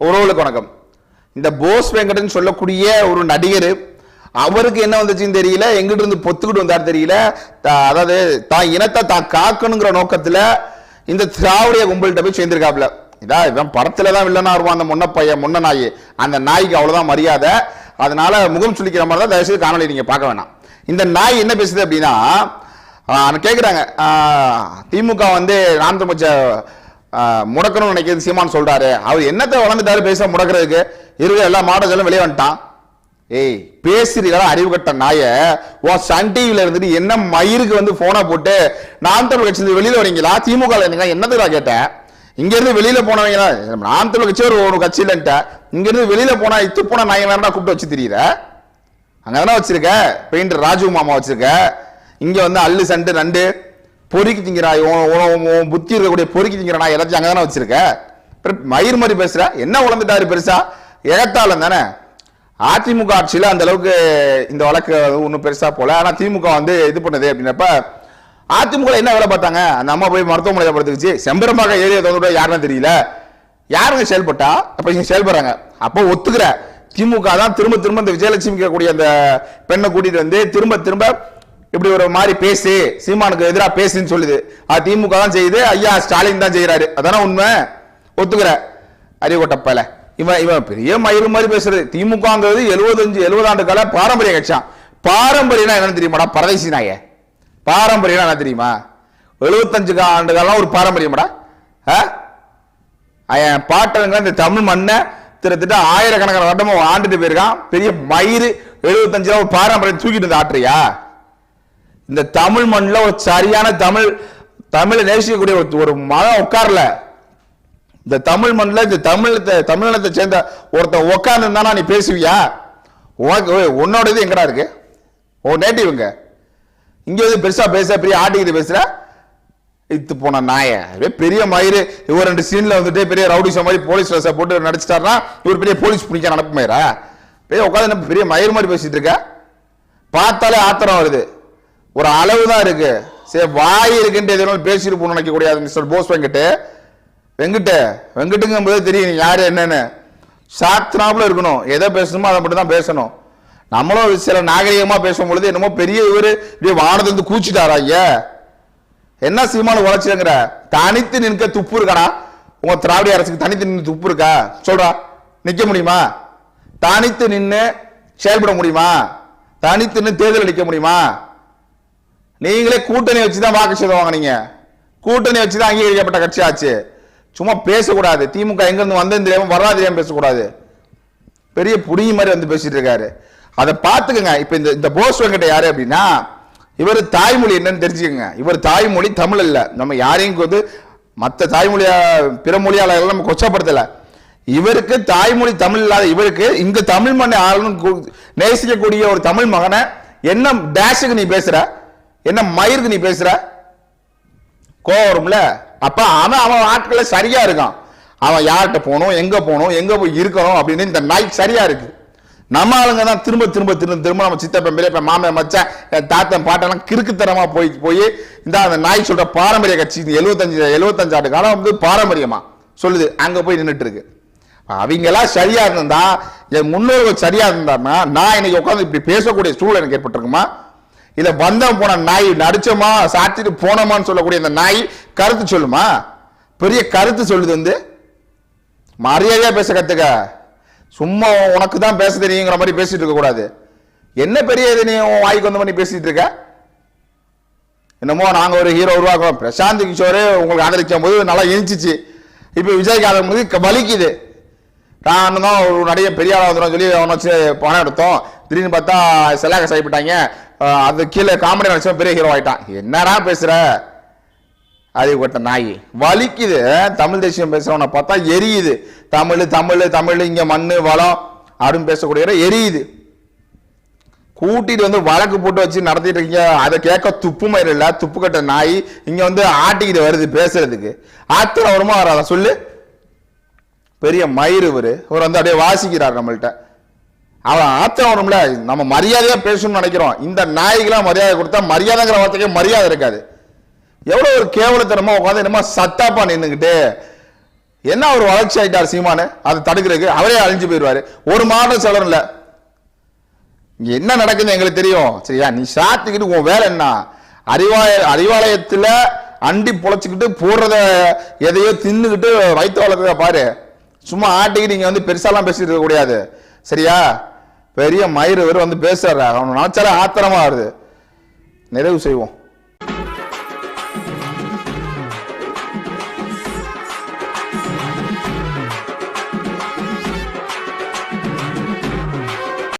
உறவுகளுக்கு வணக்கம். இந்த போஸ் வெங்கடன் சொல்லக்கூடிய ஒரு நடிகர் அவருக்கு என்ன வந்துச்சுன்னு தெரியல எங்கிட்ட இருந்து பொத்துக்கிட்டு வந்தார் தெரியல தா- அதாவது தான் இனத்தை தான் காக்கணுங்கிற நோக்கத்துல இந்த திராவிட கும்பல்கிட்ட போய் சேர்ந்திருக்காப்ல இதா இவன் படத்துல தான் வில்லனா வருவான் அந்த முன்ன பையன் முன்ன நாய். அந்த நாய்க்கு அவ்வளவுதான் மரியாதை. அதனால முகம் சுழிக்கிற மாதிரி தான் தயவுசெய்து காணொலி நீங்க பார்க்க வேணாம். இந்த நாய் என்ன பேசுது அப்படின்னா கேட்குறாங்க திமுக வந்து நான் தமிழ முடக்கணும்னு நினைக்கிறது சீமான் சொல்றாரு. அவர் என்னத்தை வளர்ந்துட்டாரு பேச முடக்கிறதுக்கு? இருக்கிற எல்லா மாடல்களும் வெளியே வந்துட்டான். ஏய் பேசுறீங்களா அறிவு கட்ட நாய? ஓ சன் டிவியில இருந்துட்டு என்ன மயிருக்கு வந்து போனை போட்டு நாம் தமிழ் கட்சி வெளியில வரீங்களா? திமுக ல கேட்டேன். இங்க இருந்து வெளியில போனவங்களா? நாம் தமிழ் கட்சி ஒரு ஒரு கட்சி இல்லைன்ட்ட இங்க இருந்து வெளியில போனா இத்து போன நாயை வேணா கூப்பிட்டு வச்சு தெரியுற அங்கதானே வச்சிருக்க? பெயிண்டர் ராஜு மாமா வச்சிருக்க? இங்க வந்து அல்லு சண்டு நண்டு பொறுக்கி திங்கிறா உன் புத்தி இருக்கக்கூடிய பொறுக்கி திங்கிற நான் எல்லாத்தையும் அங்கதானே வச்சிருக்க? அப்புறம் மயிர் மாதிரி பேசுற. என்ன உழந்துட்டாரு பெருசா? எகத்தாளம் தானே. அதிமுக ஆட்சியில் அந்த அளவுக்கு இந்த வழக்கு ஒன்றும் பெருசா போல. ஆனால் திமுக வந்து இது பண்ணுது அப்படின்னப்ப அதிமுக என்ன வேலை பார்த்தாங்க? அந்த அம்மா போய் மருத்துவமனையில் படுத்துக்கிச்சு செம்பரமாக ஏரியா தோன்று யாருன்னு தெரியல. யாருங்க செயல்பட்டா? அப்போ இங்கே செயல்படுறாங்க. அப்போ ஒத்துக்கிற திமுக தான் திரும்ப திரும்ப இந்த விஜயலட்சுமி கூடிய அந்த பெண்ணை கூட்டிட்டு வந்து திரும்ப திரும்ப இப்படி ஒரு மாதிரி பேசு சீமானுக்கு எதிராக பேசுன்னு சொல்லுது. அது திமுக தான் செய்யுது ஐயா ஸ்டாலின் தான் செய்கிறாரு அதானே உண்மை? ஒத்துக்கிற அறிவுகொட்டப்பல. இவன் இவன் பெரிய மயிறு மாதிரி பேசுறது. திமுகங்கிறது எழுபத்தஞ்சு எழுபது ஆண்டு கால பாரம்பரிய கட்சியான் பாரம்பரியம்னா என்னன்னு தெரியுமாடா? பரதேசி நாய பாரம்பரியம்னா என்ன தெரியுமா? எழுபத்தஞ்சு ஆண்டு காலம் ஒரு பாரம்பரியமாடா. ஆ? என் பாட்டனுங்க இந்த தமிழ் மண்ணை திட்டத்தட்ட ஆயிரக்கணக்கான வருடமும் ஆண்டுட்டு போயிருக்கான். பெரிய மயிறு எழுபத்தஞ்சு ஒரு பாரம்பரியம் தூக்கிட்டு இருந்த ஆட்டுறியா? இந்த தமிழ் மண்ணில் ஒரு சரியான தமிழ் தமிழை நேசிக்கக்கூடிய ஒரு ஒரு மதம் உட்காரல. இந்த தமிழ் மண்ணில் இந்த தமிழ் தமிழ்நிலத்தை சேர்ந்த ஒருத்தன் உட்கார்ந்து நீ பேசுவியா? உனக்கு உன்னோட இது எங்கடா இருக்கு? ஓ நேட்டிவ்ங்க இங்கே. வந்து பெருசாக பேச பெரிய ஆட்டிக்கிட்டு பேசுகிற இத்து போன நாய. பெரிய மயிறு. இவர் ரெண்டு சீனில் வந்துட்டு பெரிய ரவுடிசம் மாதிரி போலீஸ் ட்ரெஸ்ஸை போட்டு நடிச்சிட்டாருன்னா இவர் பெரிய போலீஸ் பிடிக்க நடப்பு மயிரா பெரிய உட்காந்து பெரிய மயிறு மாதிரி பேசிட்டு இருக்க? பார்த்தாலே ஆத்திரம் வருது. ஒரு அளவு தான் இருக்கு. சரி வாய் இருக்குன்ட்டு எதுவும் பேசியிருப்போம் போகணும்னு நினைக்க கூடாது மிஸ்டர் போஸ் வெங்கட்டு. வெங்கட்டு வெங்கட்டுங்கும் போது தெரியும் நீ யாரு என்னன்னு. சாத்தினாப்புல இருக்கணும். எதை பேசணுமோ அதை மட்டும் தான் பேசணும். நம்மளும் சில நாகரிகமா பேசும் பொழுது என்னமோ பெரிய இவர் இப்படி வானத்துல வந்து கூச்சிட்டாரா ஐயா? என்ன சீமானு உழைச்சிருங்கிற தனித்து நிற்க துப்பு இருக்காடா? உங்க திராவிட அரசுக்கு தனித்து நின்று துப்பு இருக்கா? சொல்றா. நிற்க முடியுமா? தனித்து நின்று செயல்பட முடியுமா? தனித்து நின்று தேர்தல் அளிக்க முடியுமா? நீங்களே கூட்டணி வச்சு தான் வாக்கு சேதம் வாங்குனீங்க. கூட்டணி வச்சு தான் அங்கீகரிக்கப்பட்ட கட்சி ஆச்சு. சும்மா பேசக்கூடாது. திமுக எங்கேருந்து இருந்து வந்தது தெரியாம வராது பேசக்கூடாது. பெரிய புடிங்க மாதிரி வந்து பேசிட்டு இருக்காரு. அதை பார்த்துக்கங்க. இப்ப இந்த இந்த போஸ் வெங்கட்ட யாரு அப்படின்னா இவர் தாய்மொழி என்னன்னு தெரிஞ்சுக்கோங்க. இவர் தாய்மொழி தமிழ் இல்ல. நம்ம யாரையும் வந்து மற்ற தாய்மொழியா பிற மொழியாளர்கள் நம்ம கொச்சப்படுத்தல. இவருக்கு தாய்மொழி தமிழ் இல்லாத இவருக்கு இந்த தமிழ் மண்ணை ஆளுநர் நேசிக்கக்கூடிய ஒரு தமிழ் மகனை என்ன டேஷுக்கு நீ பேசுற? என்ன மயிருக்கு நீ பேசுற? கோவம் வரும்ல? அப்ப அவன் அவன் ஆட்களை சரியா இருக்கான். அவன் யார்கிட்ட போகணும் எங்க போகணும் எங்க போய் இருக்கணும் அப்படின்னு இந்த நாய் சரியா இருக்கு. நம்ம ஆளுங்க தான் திரும்ப திரும்ப திரும்ப திரும்ப நம்ம சித்தப்பன் பெரியப்பன் மாமன் மச்சான் தாத்தன் பாட்டெல்லாம் கிறுக்குத்தனமா போய் போய் இந்த அந்த நாய் சொல்ற பாரம்பரிய கட்சி எழுபத்தஞ்சு எழுபத்தஞ்சு ஆண்டு காலம் வந்து பாரம்பரியமா சொல்லுது. அங்க போய் நின்றுட்டு இருக்கு அவங்க சரியா இருந்தா என் முன்னோர்கள் சரியா இருந்தாருன்னா நான் இன்னைக்கு உட்காந்து இப்படி பேசக்கூடிய சூழல் எனக்கு ஏற்பட்டிருக்குமா? இத வந்தம் போன நாய் நடிச்சோமா சாத்திட்டு போனோமான்னு சொல்லக்கூடிய இந்த நாய் கருத்து சொல்லுமா? பெரிய கருத்து சொல்லுது வந்து. மரியாதையா பேச கத்துக்க. சும்மா உனக்கு தான் பேச தெரியுங்கிற மாதிரி பேசிட்டு இருக்க கூடாது. என்ன பெரிய இது நீ உன் வாய்க்கு வந்த மாதிரி பேசிட்டு இருக்க? என்னமோ நாங்க ஒரு ஹீரோ உருவாக்குறோம். பிரசாந்த் கிஷோரே உங்களுக்கு ஆதரிக்கும் போது நல்லா இனிச்சிச்சு இப்போ விஜய்க்கு ஆதரிக்கும் போது வலிக்குது. நான் தான் ஒரு நடிகை பெரிய ஆளாக வந்துடும் சொல்லி அவனை வச்சு பணம் எடுத்தோம். திடீர்னு பார்த்தா செல்லாக செய்யப்பட்டாங்க அது கீழே காமெடி நடிச்சவன் பெரிய ஹீரோ ஆயிட்டான். என்னடா பேசுற? அது கொட்ட நாய் வலிக்குது. தமிழ் தேசியம் பேசுறவனை பார்த்தா எரியுது. தமிழ் தமிழ் தமிழ் இங்க மண்ணு வளம் அப்படின்னு பேசக்கூடிய எரியுது. கூட்டிட்டு வந்து வழக்கு போட்டு வச்சு நடத்திட்டு இருக்கீங்க. அதை கேட்க துப்பு மயிறு இல்லை. துப்பு கட்ட நாய் இங்க வந்து ஆட்டிக்கிட்டு வருது பேசுறதுக்கு. ஆத்திரம் வருமா வராதா சொல்லு. பெரிய மயிறு இவரு. இவர் வந்து அப்படியே வாசிக்கிறார் நம்மள்கிட்ட அவன் ஆத்திரம் வரும்ல நம்ம மரியாதையா பேசணும்னு நினைக்கிறோம். இந்த நாய்க்கெல்லாம் மரியாதை கொடுத்தா மரியாதைங்கிற வார்த்தைக்கே மரியாதை இருக்காது. எவ்வளோ ஒரு கேவலத்தனமா உட்காந்து என்னமோ சத்தாப்பா நின்றுக்கிட்டு என்ன ஒரு வளர்ச்சி ஆயிட்டார் சீமானு? அதை தடுக்கிறதுக்கு அவரே அழிஞ்சு போயிடுவார். ஒரு மாதம் செலவு இல்லை என்ன நடக்குதுன்னு எங்களுக்கு தெரியும். சரியா? நீ சாத்திக்கிட்டு உன் வேலை என்ன? அறிவாய அறிவாலயத்தில் அண்டி பொழைச்சிக்கிட்டு போடுறத எதையோ தின்னுக்கிட்டு வயிற்று வளர்க்குறத பாரு. சும்மா ஆட்டிக்கிட்டு நீங்கள் வந்து பெருசாலாம் பேசிட்டு இருக்க கூடாது. சரியா? பெரிய மயிறு வந்து பேசுறாரு. அவனை நினைச்சாலே ஆத்திரமா வருது. நிறைவு செய்வோம்.